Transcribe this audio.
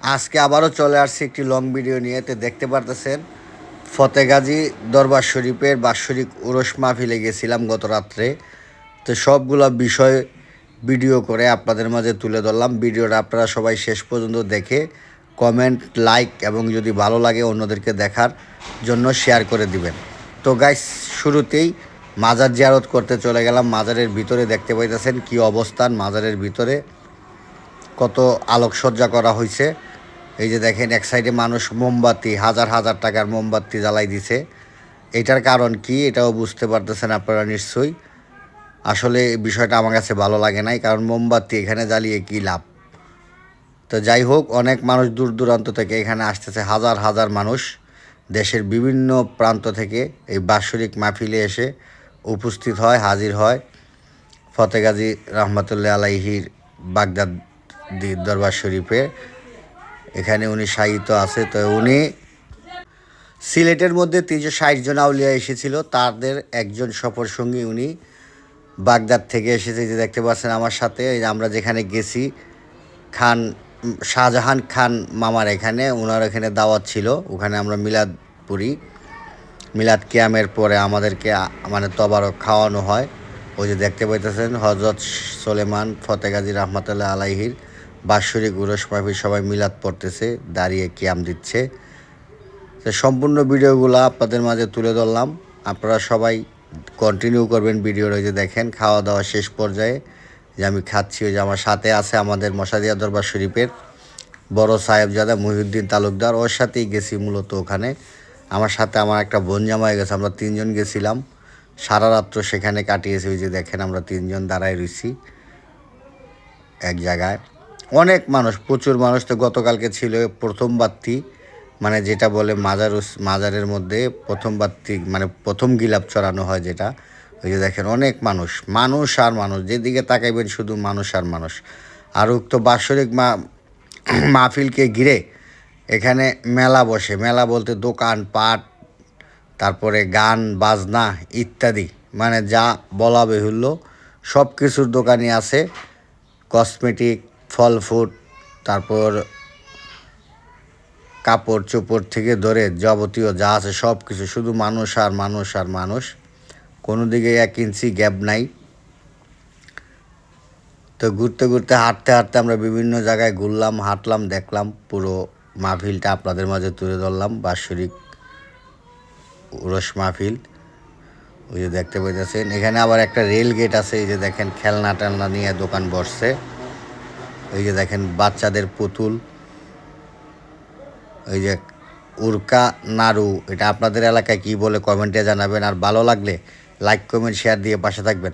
আজকে আবারও চলে আসছি একটি লং ভিডিও নিয়ে। তো দেখতে পারতেছেন, ফতেগাজী দরবার শরীফের বাৎসরিক উরস মাহফিলে গেছিলাম গত রাত্রে। তো সবগুলো বিষয় ভিডিও করে আপনাদের মাঝে তুলে ধরলাম। ভিডিওটা আপনারা সবাই শেষ পর্যন্ত দেখে কমেন্ট লাইক এবং যদি ভালো লাগে অন্যদেরকে দেখার জন্য শেয়ার করে দিবেন। তো গাইস শুরুতেই মাজার জিয়ারত করতে চলে গেলাম। মাজারের ভিতরে দেখতে পাইতেছেন কি অবস্থান মাজারের ভিতরে। কত আলোকসজ্জা করা হয়েছে এই যে দেখেন, এক সাইডে মানুষ মোমবাতি, হাজার হাজার টাকার মোমবাতি জ্বালাই দিছে। এটার কারণ কি, এটাও বুঝতে পারতেছেন আপনারা নিশ্চয়ই। আসলে বিষয়টা আমার কাছে ভালো লাগে নাই, কারণ মোমবাতি এখানে জ্বালিয়ে কী লাভ? তো যাই হোক, অনেক মানুষ দূর দূরান্ত থেকে এখানে আসতেছে, হাজার হাজার মানুষ। দেশের বিভিন্ন প্রান্ত থেকে এই বাৎসরিক মাহফিলে এসে উপস্থিত হয়, হাজির হয়। ফতেগাজী রহমতুল্লাহ আলাইহির বাগদাদ দরবার শরীফে। এখানে উনি সাহিত্য আছে, তো উনি সিলেটের মধ্যে তিনশো ষাট জন আউলিয়া এসেছিল। তাদের একজন সফর সঙ্গী উনি বাগদাদ থেকে এসেছে। যে দেখতে পাচ্ছেন আমার সাথে আমরা যেখানে গেছি, খান, শাহজাহান খান মামার এখানে ওনার এখানে দাওয়াত ছিল। ওখানে আমরা মিলাদ পুরি মিলাদ কিয়ামের পরে আমাদেরকে মানে তবারক খাওয়ানো হয়। ওই যে দেখতে পাইতেছেন হজরত সোলেমান ফতেগাজী রহমতুল্লাহ আলাইহির। বাৎসরিক উরস মাহফিল সবাই মিলাদ পড়তেছে, দাঁড়িয়ে কিয়াম দিচ্ছে। সম্পূর্ণ ভিডিওগুলো আপনাদের মাঝে তুলে ধরলাম। আপনারা সবাই কন্টিনিউ করবেন ভিডিও রয়েছে দেখেন খাওয়া দাওয়া শেষ পর্যায়ে। যে আমি খাচ্ছি, ওই যে আমার সাথে আছে আমাদের মশাদিয়া দরবার শরীফের বড় সাহেবজাদা মহিউদ্দিন তালুকদার। ওর সাথেই গেছি মূলত ওখানে। আমার সাথে আমার একটা বোন জামাই গেছে, আমরা তিনজন গেছিলাম। সারা রাত্র সেখানে কাটিয়েছি, ওই যে দেখেন আমরা তিনজন দাঁড়ায় রয়েছি এক জায়গায়। অনেক মানুষ, প্রচুর মানুষ তো গতকালকে ছিল প্রথম বাত্তি মানে যেটা বলে মাজার মাজারের মধ্যে প্রথম বাত্তি মানে প্রথম গিলাপ চড়ানো হয় যেটা, ওই যে দেখেন অনেক মানুষ মানুষ আর মানুষ, যেদিকে তাকাইবেন শুধু মানুষ আর মানুষ। আর উক্ত বাৎসরিক মা, মাহফিলকে ঘিরে এখানে মেলা বসে, মেলা বলতে দোকান, পাট, তারপরে গান, বাজনা ইত্যাদি মানে যা বলা বেহুল্য সব কিছুর দোকানই আছে, কসমেটিক ফল ফুড তারপর কাপড় চোপড় থেকে ধরে যাবতীয় যা আছে সব কিছু শুধু মানুষ আর মানুষ আর মানুষ। কোনো দিকে এক ইঞ্চি গ্যাপ নাই। তো ঘুরতে ঘুরতে, হাঁটতে হাঁটতে আমরা বিভিন্ন জায়গায় ঘুরলাম, হাঁটলাম, দেখলাম, পুরো মাহফিলটা আপনাদের মাঝে তুলে ধরলাম, বাৎসরিক উরস মাহফিল। ওই যে দেখতে পাইতেছেন, এখানে আবার একটা রেল গেট আছে, এই যে দেখেন খেলনা টেলনা নিয়ে দোকান বসছে। যে দেখেন বাচ্চাদের পুতুল। এই যে উরকা নাড়ু এটা আপনাদের এলাকায় কি বলে কমেন্টে জানাবেন। আর ভালো লাগলে লাইক, কমেন্ট, শেয়ার দিয়ে পাশে থাকবেন।